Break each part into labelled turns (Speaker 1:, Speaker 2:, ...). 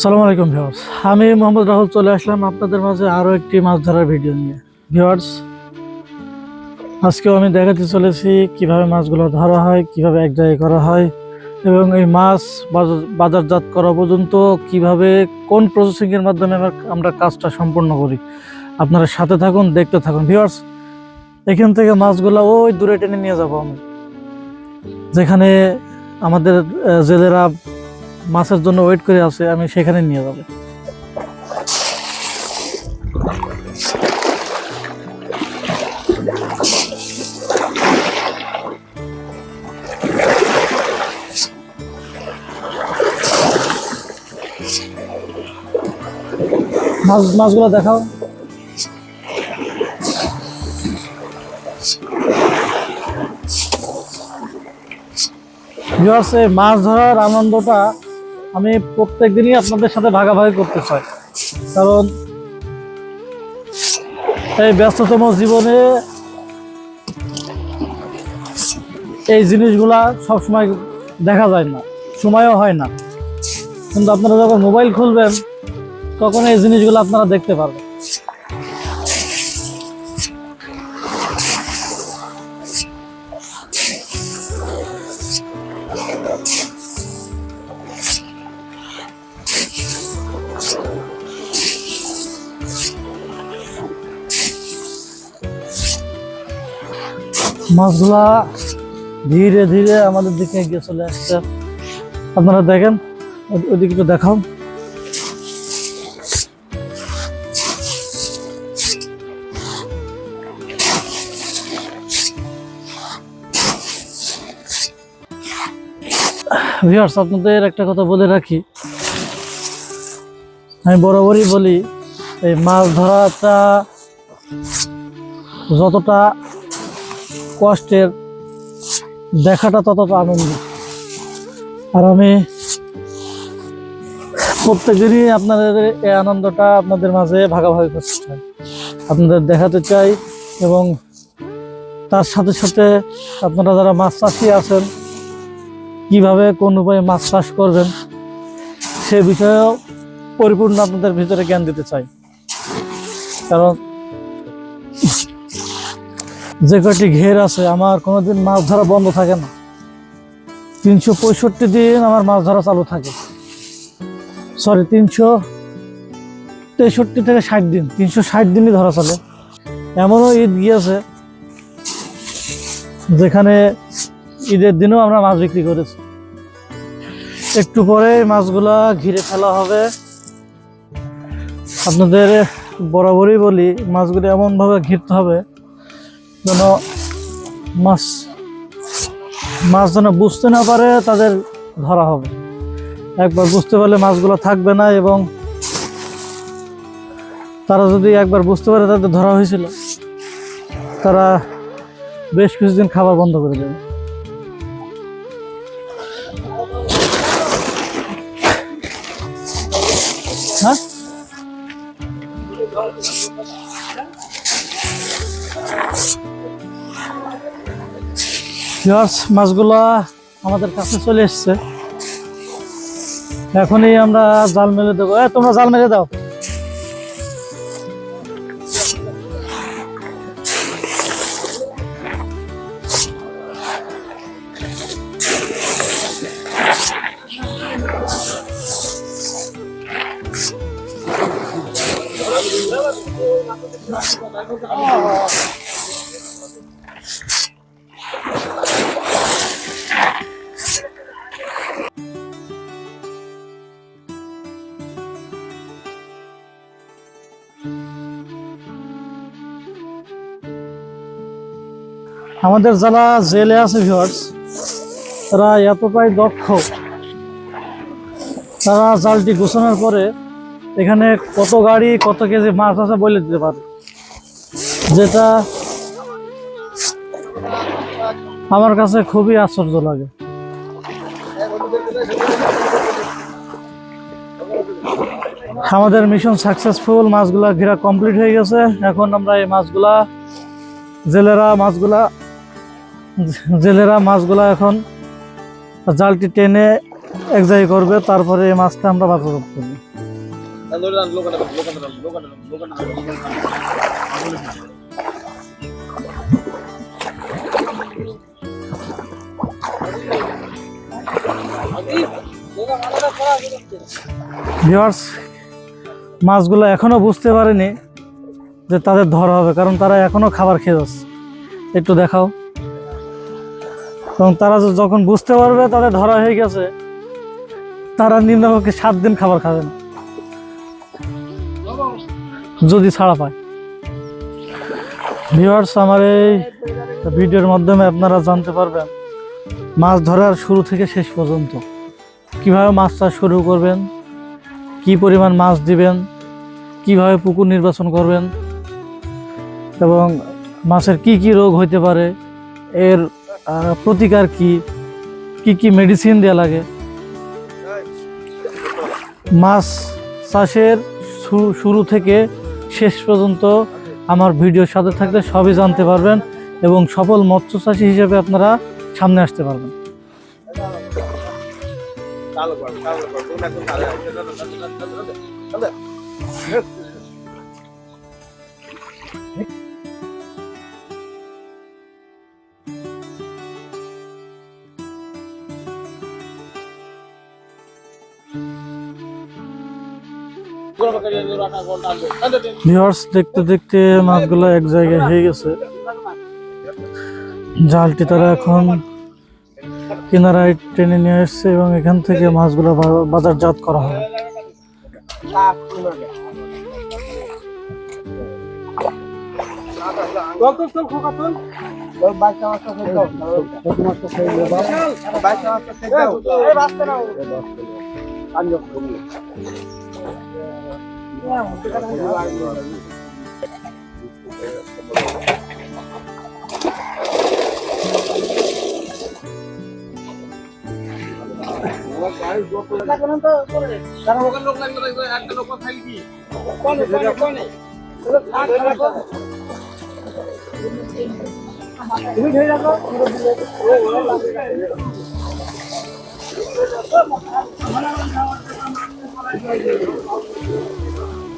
Speaker 1: সালাম আলাইকুম ভিউয়ার্স আমি মোহাম্মদ রাহুল, চলে আসলাম আপনাদের মাঝে আরও একটি মাছ ধরার ভিডিও নিয়ে। ভিউয়ার্স আজকেও আমি দেখাতে চলেছি কীভাবে মাছগুলো ধরা হয়, কীভাবে এক জায়গায় করা হয়। এবং এই মাছ বাজার- বাজারজাত করা পর্যন্ত কীভাবে, কোন প্রসেসিংয়ের মাধ্যমে আমরা কাজটা সম্পন্ন করি? আপনারা সাথে থাকুন, দেখতে থাকুন। ভিওয়ার্স এখান থেকে মাছগুলো ওই দূরে টেনে নিয়ে যাব আমি। যেখানে আমাদের জেলেরা মাছের জন্য ওয়েট করে আছে, আমি সেখানে নিয়ে যাব। মাছ, মাছগুলো দেখাও। মাছ ধরার আনন্দটা আমি প্রত্যেক দিনই আপনাদের সাথে ভাগাভাগি করতে চাই। কারণ এই ব্যস্ততম জীবনে এই জিনিসগুলা সবসময় দেখা যায় না, সময়ও হয় না। কিন্তু আপনারা যখন মোবাইল খুলবেন, তখন এই জিনিসগুলো আপনারা দেখতে পারবেন। মাছগুলা ধীরে ধীরে আমাদের দিকে এগিয়ে চলে আসছে। আপনারা দেখেন ওইদিকে একটু দেখাও। ভিউয়ার্স আপনাদের একটা কথা বলে রাখি। আমি বরাবরই বলি, এই মাছ ধরাটা যতটা কষ্টের, দেখাটা ততটা আনন্দ আর আমি প্রত্যেকদিনই আপনাদের এই আনন্দটা আপনাদের মাঝে ভাগাভাগি করতে চাই। আপনাদের দেখাতে চাই এবং তার সাথে সাথে আপনারা যারা মাছ চাষি আছেন, কীভাবে কোন উপায়ে মাছ চাষ করবেন, সে বিষয়েও পরিপূর্ণ আপনাদের ভিতরে জ্ঞান দিতে চাই। কারণ যে কয়টি ঘের আছে, আমার কোনোদিন মাছ ধরা বন্ধ থাকে না। তিনশো পঁয়ষট্টি দিন আমার মাছ ধরা চালু থাকে। সরি, তিনশো তেষট্টি থেকে ষাট দিন। তিনশো ষাট দিনই ধরা চলে এমনও ঈদ গিয়েছে, যেখানে ঈদের দিনেও আমরা মাছ বিক্রি করেছি। একটু পরে মাছগুলা ঘিরে ফেলা হবে। আপনাদের বরাবরই বলি, মাছগুলো এমনভাবে ঘিরতে হবে যেন মাছ মাছ যেন বুঝতে না পারে, তাদের ধরা হবে। একবার বুঝতে পারলে মাছগুলো থাকবে না এবং তারা যদি একবার বুঝতে পারে তাদের ধরা হয়েছিল, তারা বেশ কিছুদিন খাবার বন্ধ করে দেবে। হ্যাঁ? মাছগুলো আমাদের কাছে চলে এসছে। এখনই আমরা জাল মেলে দেবো। এ, তোমরা জাল মেলে দাও। আমাদের যারা জেলে আছে ভিউয়ার্স তারা এতটাই দক্ষ। তারা জালটি গোছানোর পরে এখানে কত গাড়ি, কত কেজি মাছ আছে বলে দিতে পারে। যেটা আমার কাছে খুবই আশ্চর্য লাগে। আমাদের মিশন সাকসেসফুল মাছগুলা ঘেরা কমপ্লিট হয়ে গেছে। এখন আমরা এই মাছগুলা, জেলেরা মাছগুলা জেলেরা মাছগুলা এখন জালটি টেনে এক জায়গায় করবে, তারপরে এই মাছটা আমরা বাজারজাত করব। মাছগুলো এখনও বুঝতে পারেনি যে তাদের ধরা হবে, কারণ তারা এখনও খাবার খেয়ে যাচ্ছে। একটু দেখাও। এবং তারা যখন বুঝতে পারবে তাদের ধরা হয়ে গেছে, তারা নিম্নপক্ষে সাত দিন খাবার খাবে না। যদি ছাড়া পায়। ভিউয়ার্স আমার এই ভিডিওর মাধ্যমে আপনারা জানতে পারবেন, মাছ ধরার শুরু থেকে শেষ পর্যন্ত কীভাবে মাছ চাষ শুরু করবেন, কি পরিমাণ মাছ দিবেন, কীভাবে পুকুর নির্বাচন করবেন, এবং মাছের কি কি রোগ হইতে পারে, এর প্রতিকার কি? কি কি মেডিসিন দেওয়া লাগে? মাছ চাষের শুরু থেকে শেষ পর্যন্ত আমার ভিডিওর সাথে থাকলে সবই জানতে পারবেন এবং সফল মৎস্য চাষী হিসেবে আপনারা সামনে আসতে পারবেন। ভিউয়ার্স দেখতে দেখতে মাছগুলো এক জায়গায় হয়ে গেছে। জালটি তারা এখন কিনারায় টেনে নিয়ে এসছে এবং এখান থেকে মাছগুলো বাজারজাত করা
Speaker 2: চল চল খোকা চল বাইশটা মাছটা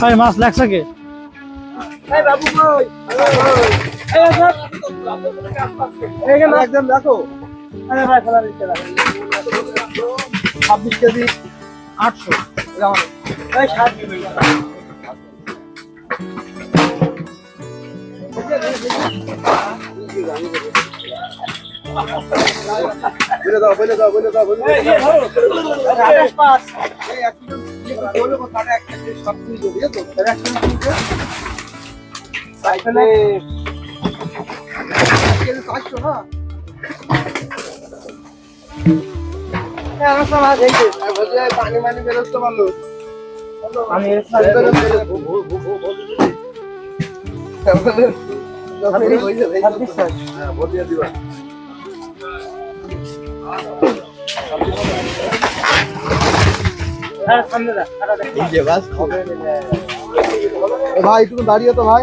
Speaker 2: ভাই
Speaker 1: মাছ লাগছে কে?
Speaker 2: এই বাবু কই? এই স্যার এইখানে একদম দেখো। আরে ভাই ফেলা দিতে ছাব্বিশ কেজি আটশো। এই ষাট বলে দাও বলে দাও বলে দাও বলে দাও। আঠাশ পাঁচ। এই এক কিলো বলে তাহলে এক সব কিছু তো সাইকেলে চারশো না? পানি মানি বেরোচ্ছে ভালো
Speaker 3: আমি
Speaker 2: হ্যাঁ এ ভাই তুমি দাঁড়িয়ে তো ভাই।